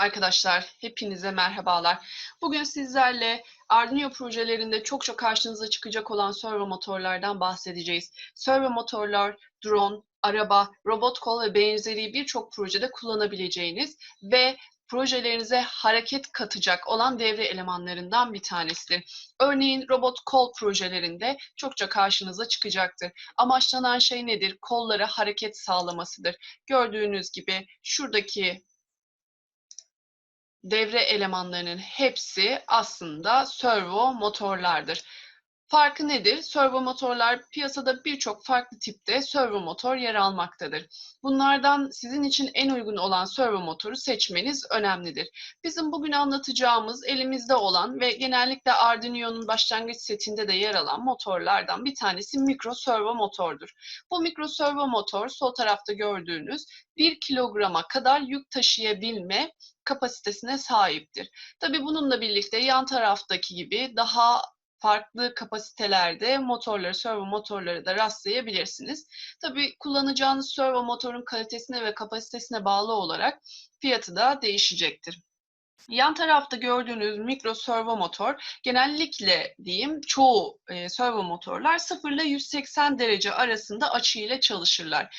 Arkadaşlar hepinize merhabalar. Bugün sizlerle Arduino projelerinde çok çok karşınıza çıkacak olan servo motorlardan bahsedeceğiz. Servo motorlar, drone, araba, robot kol ve benzeri birçok projede kullanabileceğiniz ve projelerinize hareket katacak olan devre elemanlarından bir tanesidir. Örneğin robot kol projelerinde çokça karşınıza çıkacaktır. Amaçlanan şey nedir? Kollara hareket sağlamasıdır. Gördüğünüz gibi şuradaki devre elemanlarının hepsi aslında servo motorlardır. Farkı nedir? Servo motorlar piyasada birçok farklı tipte servo motor yer almaktadır. Bunlardan sizin için en uygun olan servo motoru seçmeniz önemlidir. Bizim bugün anlatacağımız elimizde olan ve genellikle Arduino'nun başlangıç setinde de yer alan motorlardan bir tanesi mikro servo motordur. Bu mikro servo motor sol tarafta gördüğünüz 1 kilograma kadar yük taşıyabilme kapasitesine sahiptir. Tabi bununla birlikte yan taraftaki gibi daha farklı kapasitelerde motorları, servo motorları da rastlayabilirsiniz. Tabii kullanacağınız servo motorun kalitesine ve kapasitesine bağlı olarak fiyatı da değişecektir. Yan tarafta gördüğünüz mikro servo motor genellikle diyeyim çoğu e, servo motorlar 0 ile 180 derece arasında açı ile çalışırlar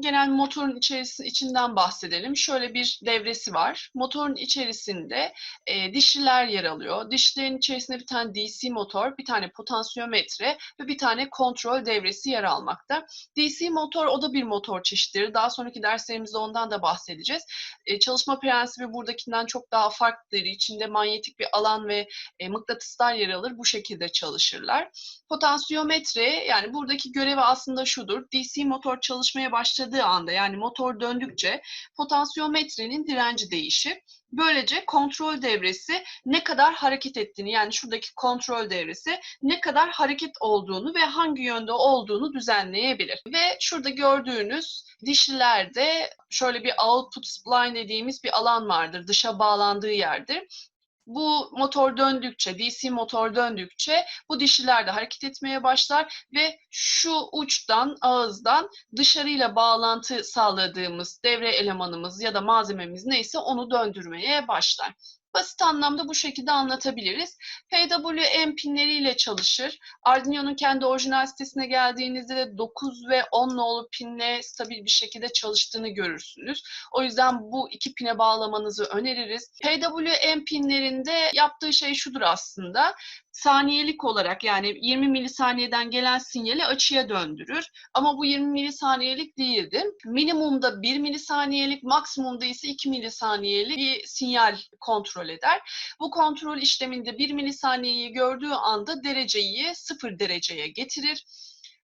genel motorun içerisi, içinden bahsedelim. Şöyle bir devresi var. Motorun içerisinde e, dişliler yer alıyor. Dişlilerin içerisinde bir tane DC motor, bir tane potansiyometre ve bir tane kontrol devresi yer almakta. DC motor o da bir motor çeşididir. Daha sonraki derslerimizde ondan da bahsedeceğiz. E, çalışma prensibi buradakinden çok daha farklıdır. İçinde manyetik bir alan ve e, mıknatıslar yer alır. Bu şekilde çalışırlar. Potansiyometre yani buradaki görevi aslında şudur. DC motor çalışmaya başladığı anda yani motor döndükçe potansiyometrenin direnci değişir. Böylece kontrol devresi ne kadar hareket ettiğini yani şuradaki kontrol devresi ne kadar hareket olduğunu ve hangi yönde olduğunu düzenleyebilir. Ve şurada gördüğünüz dişlilerde şöyle bir output spline dediğimiz bir alan vardır. Dışa bağlandığı yerdir bu motor döndükçe, DC motor döndükçe bu dişiler de hareket etmeye başlar ve şu uçtan, ağızdan dışarıyla bağlantı sağladığımız devre elemanımız ya da malzememiz neyse onu döndürmeye başlar. Basit anlamda bu şekilde anlatabiliriz. PWM pinleriyle çalışır. Arduino'nun kendi orijinal sitesine geldiğinizde de 9 ve 10 nolu pinle stabil bir şekilde çalıştığını görürsünüz. O yüzden bu iki pine bağlamanızı öneririz. PWM pinlerinde yaptığı şey şudur aslında saniyelik olarak yani 20 milisaniyeden gelen sinyali açıya döndürür. Ama bu 20 milisaniyelik değildir. Minimumda 1 milisaniyelik, maksimumda ise 2 milisaniyelik bir sinyal kontrol eder. Bu kontrol işleminde 1 milisaniyeyi gördüğü anda dereceyi 0 dereceye getirir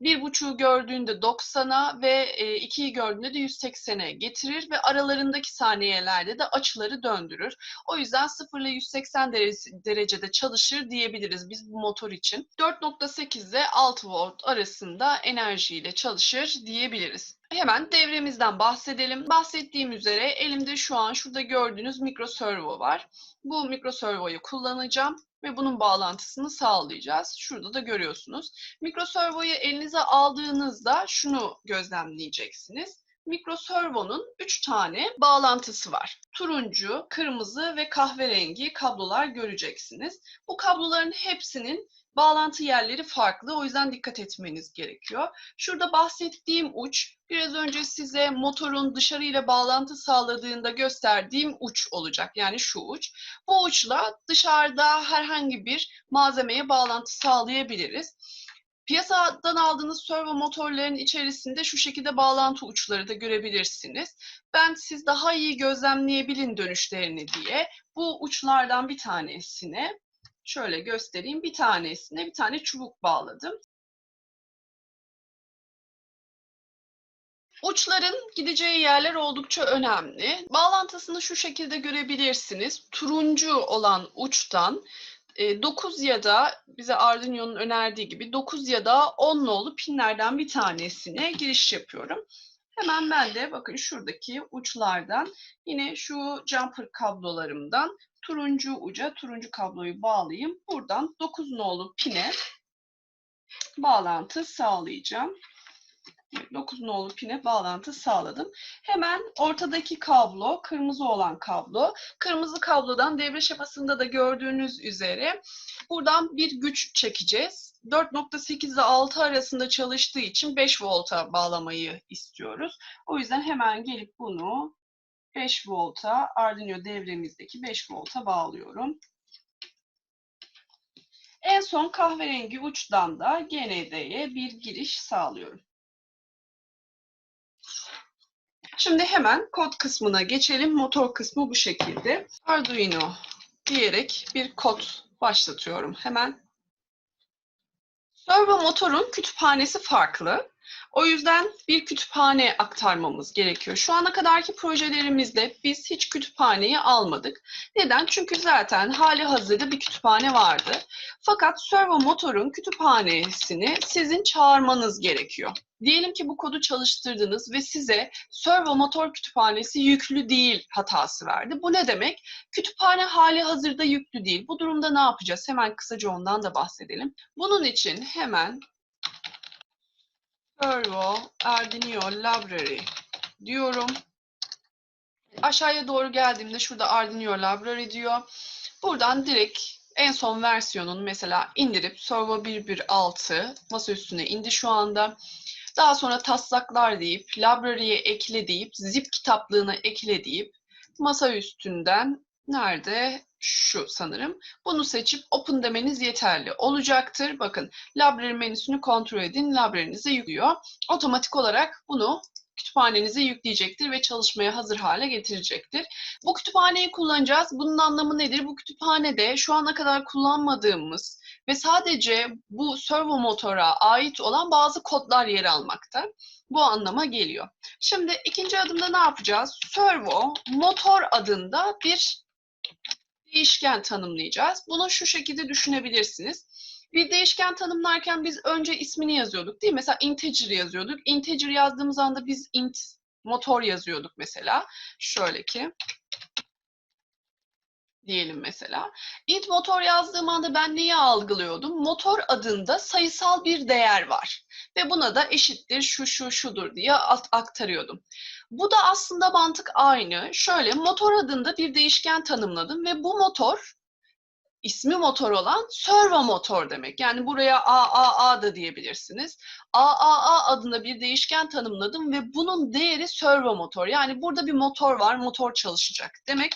bir buçuğu gördüğünde 90'a ve e, ikiyi gördüğünde de 180'e getirir ve aralarındaki saniyelerde de açıları döndürür. O yüzden 0 ile 180 derecede çalışır diyebiliriz biz bu motor için. 4.8 ile 6 volt arasında enerjiyle çalışır diyebiliriz. Hemen devremizden bahsedelim. Bahsettiğim üzere elimde şu an şurada gördüğünüz mikro servo var. Bu mikro servoyu kullanacağım ve bunun bağlantısını sağlayacağız. Şurada da görüyorsunuz. Mikroservoyu elinize aldığınızda şunu gözlemleyeceksiniz. Mikroservo'nun 3 tane bağlantısı var. Turuncu, kırmızı ve kahverengi kablolar göreceksiniz. Bu kabloların hepsinin bağlantı yerleri farklı. O yüzden dikkat etmeniz gerekiyor. Şurada bahsettiğim uç biraz önce size motorun dışarıyla bağlantı sağladığında gösterdiğim uç olacak. Yani şu uç. Bu uçla dışarıda herhangi bir malzemeye bağlantı sağlayabiliriz. Piyasadan aldığınız servo motorların içerisinde şu şekilde bağlantı uçları da görebilirsiniz. Ben siz daha iyi gözlemleyebilin dönüşlerini diye bu uçlardan bir tanesine şöyle göstereyim. Bir tanesine bir tane çubuk bağladım. Uçların gideceği yerler oldukça önemli. Bağlantısını şu şekilde görebilirsiniz. Turuncu olan uçtan 9 e, ya da bize Arduino'nun önerdiği gibi 9 ya da 10 nolu pinlerden bir tanesine giriş yapıyorum. Hemen ben de bakın şuradaki uçlardan yine şu jumper kablolarımdan turuncu uca turuncu kabloyu bağlayayım. Buradan 9 nolu pine bağlantı sağlayacağım. 9 nolu pine bağlantı sağladım. Hemen ortadaki kablo, kırmızı olan kablo. Kırmızı kablodan devre şemasında da gördüğünüz üzere buradan bir güç çekeceğiz. 4.8 ile 6 arasında çalıştığı için 5 volta bağlamayı istiyoruz. O yüzden hemen gelip bunu 5 volta Arduino devremizdeki 5 volta bağlıyorum. En son kahverengi uçtan da GND'ye bir giriş sağlıyorum. Şimdi hemen kod kısmına geçelim. Motor kısmı bu şekilde. Arduino diyerek bir kod başlatıyorum hemen. Servo motorun kütüphanesi farklı. O yüzden bir kütüphane aktarmamız gerekiyor. Şu ana kadarki projelerimizde biz hiç kütüphaneyi almadık. Neden? Çünkü zaten hali hazırda bir kütüphane vardı. Fakat servo motorun kütüphanesini sizin çağırmanız gerekiyor. Diyelim ki bu kodu çalıştırdınız ve size servo motor kütüphanesi yüklü değil hatası verdi. Bu ne demek? Kütüphane hali hazırda yüklü değil. Bu durumda ne yapacağız? Hemen kısaca ondan da bahsedelim. Bunun için hemen servo Arduino library diyorum. Aşağıya doğru geldiğimde şurada Arduino library diyor. Buradan direkt en son versiyonunu mesela indirip servo 116 masa üstüne indi şu anda. Daha sonra taslaklar deyip, library'ye ekle deyip, zip kitaplığına ekle deyip, masa üstünden nerede? Şu sanırım. Bunu seçip open demeniz yeterli olacaktır. Bakın library menüsünü kontrol edin. Library'nize yüklüyor. Otomatik olarak bunu kütüphanenize yükleyecektir ve çalışmaya hazır hale getirecektir. Bu kütüphaneyi kullanacağız. Bunun anlamı nedir? Bu kütüphanede şu ana kadar kullanmadığımız ve sadece bu servo motora ait olan bazı kodlar yer almakta. Bu anlama geliyor. Şimdi ikinci adımda ne yapacağız? Servo motor adında bir değişken tanımlayacağız. Bunu şu şekilde düşünebilirsiniz. Bir değişken tanımlarken biz önce ismini yazıyorduk değil mi? Mesela integer yazıyorduk. Integer yazdığımız anda biz int motor yazıyorduk mesela. Şöyle ki diyelim mesela. int motor yazdığım anda ben neyi algılıyordum? Motor adında sayısal bir değer var. Ve buna da eşittir şu şu şudur diye aktarıyordum. Bu da aslında mantık aynı. Şöyle motor adında bir değişken tanımladım ve bu motor ismi motor olan servo motor demek. Yani buraya AAA da diyebilirsiniz. AAA adında bir değişken tanımladım ve bunun değeri servo motor. Yani burada bir motor var, motor çalışacak demek.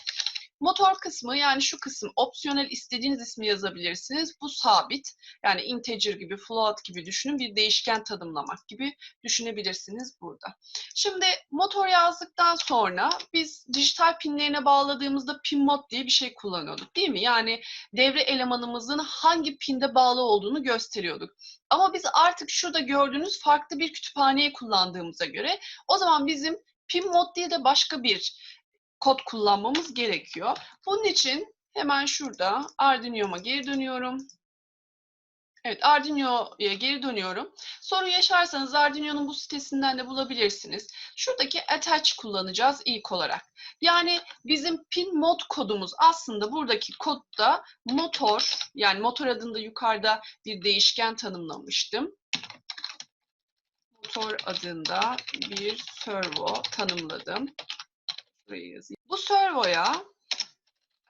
Motor kısmı yani şu kısım opsiyonel istediğiniz ismi yazabilirsiniz. Bu sabit. Yani integer gibi, float gibi düşünün. Bir değişken tanımlamak gibi düşünebilirsiniz burada. Şimdi motor yazdıktan sonra biz dijital pinlerine bağladığımızda pin mod diye bir şey kullanıyorduk değil mi? Yani devre elemanımızın hangi pinde bağlı olduğunu gösteriyorduk. Ama biz artık şurada gördüğünüz farklı bir kütüphaneyi kullandığımıza göre o zaman bizim pin mod diye de başka bir kod kullanmamız gerekiyor. Bunun için hemen şurada Arduino'ma geri dönüyorum. Evet, Arduino'ya geri dönüyorum. Sorun yaşarsanız Arduino'nun bu sitesinden de bulabilirsiniz. Şuradaki attach kullanacağız ilk olarak. Yani bizim pin mod kodumuz aslında buradaki kodda motor, yani motor adında yukarıda bir değişken tanımlamıştım. Motor adında bir servo tanımladım. Bu servoya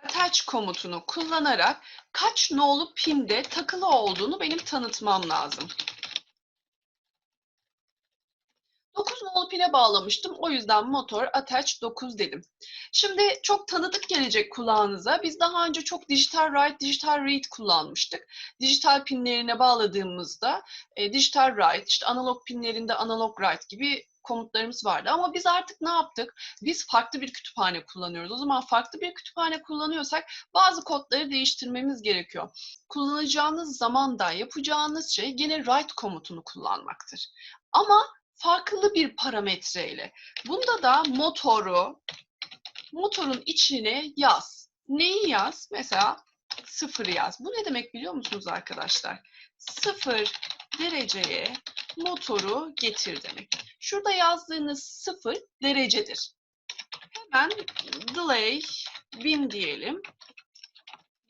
attach komutunu kullanarak kaç nolu pinde takılı olduğunu benim tanıtmam lazım. 9 nolu pine bağlamıştım. O yüzden motor attach 9 dedim. Şimdi çok tanıdık gelecek kulağınıza. Biz daha önce çok digital write, digital read kullanmıştık. Dijital pinlerine bağladığımızda e, digital write, işte analog pinlerinde analog write gibi komutlarımız vardı. Ama biz artık ne yaptık? Biz farklı bir kütüphane kullanıyoruz. O zaman farklı bir kütüphane kullanıyorsak bazı kodları değiştirmemiz gerekiyor. Kullanacağınız zaman da yapacağınız şey gene write komutunu kullanmaktır. Ama farklı bir parametreyle. Bunda da motoru motorun içine yaz. Neyi yaz? Mesela sıfır yaz. Bu ne demek biliyor musunuz arkadaşlar? Sıfır dereceye motoru getir demek. Şurada yazdığınız sıfır derecedir. Hemen delay bin diyelim.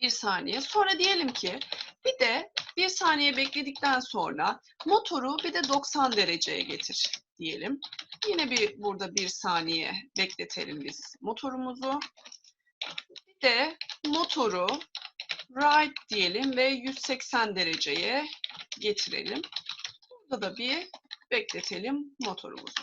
Bir saniye. Sonra diyelim ki bir de bir saniye bekledikten sonra motoru bir de 90 dereceye getir. diyelim. Yine bir burada bir saniye bekletelim biz motorumuzu. Bir de motoru right diyelim ve 180 dereceye getirelim. Burada da bir bekletelim motorumuzu.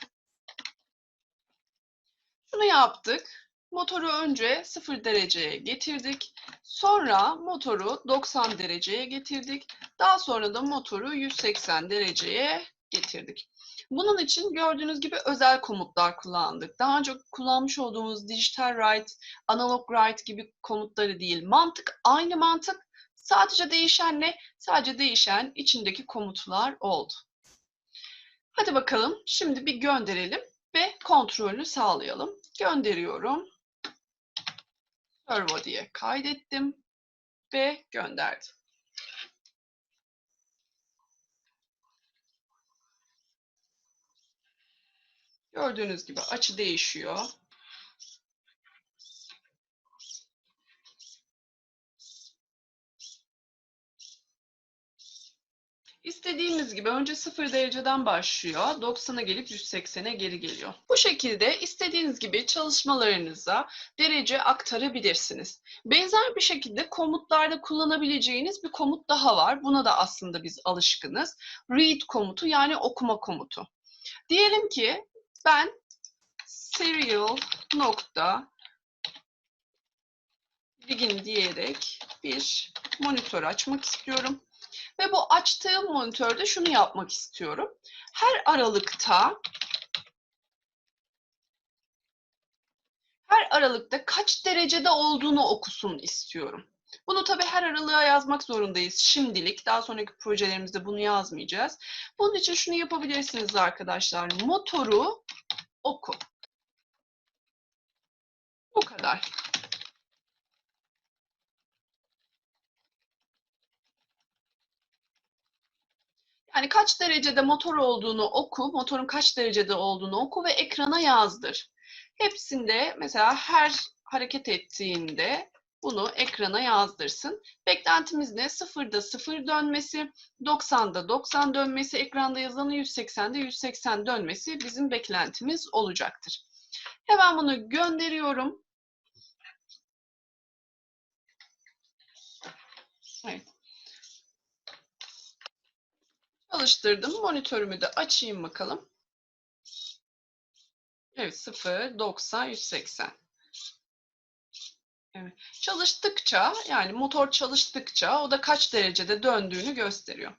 Şunu yaptık. Motoru önce 0 dereceye getirdik. Sonra motoru 90 dereceye getirdik. Daha sonra da motoru 180 dereceye getirdik. Bunun için gördüğünüz gibi özel komutlar kullandık. Daha önce kullanmış olduğumuz digital write, analog write gibi komutları değil. Mantık aynı mantık. Sadece değişen ne? Sadece değişen içindeki komutlar oldu. Hadi bakalım şimdi bir gönderelim ve kontrolünü sağlayalım. Gönderiyorum. Servo diye kaydettim ve gönderdim. Gördüğünüz gibi açı değişiyor. İstediğimiz gibi önce 0 dereceden başlıyor, 90'a gelip 180'e geri geliyor. Bu şekilde istediğiniz gibi çalışmalarınıza derece aktarabilirsiniz. Benzer bir şekilde komutlarda kullanabileceğiniz bir komut daha var. Buna da aslında biz alışkınız. Read komutu yani okuma komutu. Diyelim ki ben serial nokta begin diyerek bir monitör açmak istiyorum. Ve bu açtığım monitörde şunu yapmak istiyorum. Her aralıkta her aralıkta kaç derecede olduğunu okusun istiyorum. Bunu tabii her aralığa yazmak zorundayız şimdilik. Daha sonraki projelerimizde bunu yazmayacağız. Bunun için şunu yapabilirsiniz arkadaşlar. Motoru oku. Bu kadar. Yani kaç derecede motor olduğunu oku, motorun kaç derecede olduğunu oku ve ekrana yazdır. Hepsinde mesela her hareket ettiğinde bunu ekrana yazdırsın. Beklentimiz ne? 0'da 0 dönmesi, 90'da 90 dönmesi, ekranda yazanı 180'de 180 dönmesi bizim beklentimiz olacaktır. Hemen bunu gönderiyorum. Evet. Çalıştırdım. Monitörümü de açayım bakalım. Evet 0, 90, 180. Evet. Çalıştıkça yani motor çalıştıkça o da kaç derecede döndüğünü gösteriyor.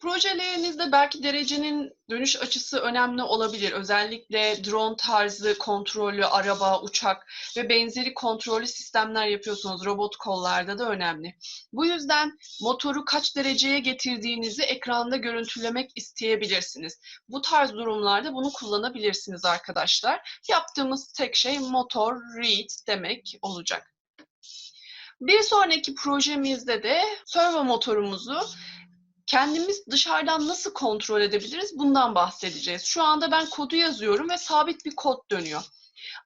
Projelerinizde belki derecenin dönüş açısı önemli olabilir. Özellikle drone tarzı kontrollü araba, uçak ve benzeri kontrollü sistemler yapıyorsunuz. Robot kollarda da önemli. Bu yüzden motoru kaç dereceye getirdiğinizi ekranda görüntülemek isteyebilirsiniz. Bu tarz durumlarda bunu kullanabilirsiniz arkadaşlar. Yaptığımız tek şey motor read demek olacak. Bir sonraki projemizde de servo motorumuzu kendimiz dışarıdan nasıl kontrol edebiliriz bundan bahsedeceğiz. Şu anda ben kodu yazıyorum ve sabit bir kod dönüyor.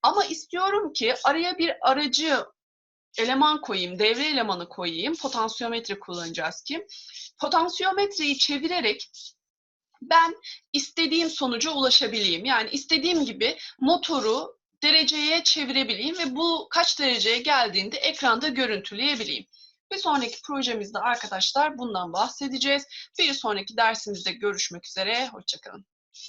Ama istiyorum ki araya bir aracı eleman koyayım, devre elemanı koyayım. Potansiyometre kullanacağız ki. Potansiyometreyi çevirerek ben istediğim sonuca ulaşabileyim. Yani istediğim gibi motoru dereceye çevirebileyim ve bu kaç dereceye geldiğinde ekranda görüntüleyebileyim. Bir sonraki projemizde arkadaşlar bundan bahsedeceğiz. Bir sonraki dersimizde görüşmek üzere. Hoşçakalın.